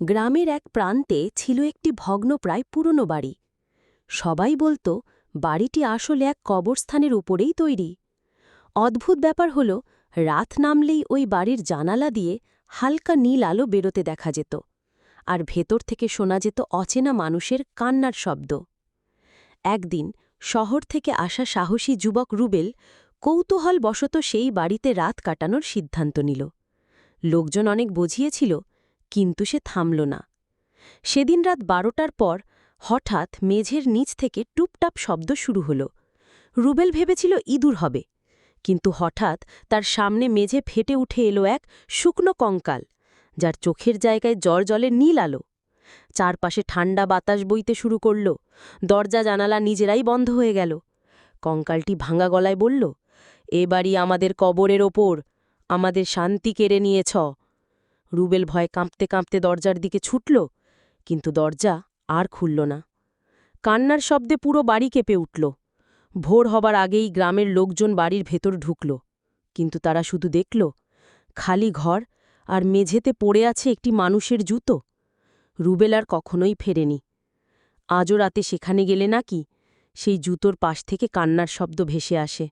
গ্রামের এক প্রান্তে ছিল একটি ভগ্নপ্রায় পুরনো বাড়ি। সবাই বলতো, বাড়িটি আসলে এক কবরস্থানের উপরেই তৈরি। অদ্ভুত ব্যাপার হল, রাত নামলেই ওই বাড়ির জানালা দিয়ে হালকা নীল আলো বেরোতে দেখা যেত, আর ভেতর থেকে শোনা যেত অচেনা মানুষের কান্নার শব্দ। একদিন শহর থেকে আসা সাহসী যুবক রুবেল কৌতূহল কৌতূহলবশত সেই বাড়িতে রাত কাটানোর সিদ্ধান্ত নিল। লোকজন অনেক বুঝিয়েছিল কিন্তু সে থামল না। সেদিন রাত বারোটার পর হঠাৎ মেঝের নিচ থেকে টুপটাপ শব্দ শুরু হল। রুবেল ভেবেছিল ইঁদুর হবে, কিন্তু হঠাৎ তার সামনে মেঝে ফেটে উঠে এলো এক শুকনো কঙ্কাল, যার চোখের জায়গায় জ্বর জলে নীল আলো। চারপাশে ঠান্ডা বাতাস বইতে শুরু করল, দরজা জানালা নিজেরাই বন্ধ হয়ে গেল। কঙ্কালটি ভাঙা গলায় বলল, এ বাড়ি আমাদের কবরের ওপর, আমাদের শান্তি কেড়ে নিয়েছ। রুবেল ভয়ে কাঁপতে কাঁপতে দরজার দিকে ছুটল, কিন্তু দরজা আর খুলল না। কান্নার শব্দে পুরো বাড়ি কেঁপে উঠল। ভোর হবার আগেই গ্রামের লোকজন বাড়ির ভেতর ঢুকল, কিন্তু তারা শুধু দেখল, খালি ঘর আর মেঝেতে পড়ে আছে একটি মানুষের জুতো। রুবেল আর কখনোই ফেরেনি। আজও রাতে সেখানে গেলে নাকি সেই জুতোর পাশ থেকে কান্নার শব্দ ভেসে আসে।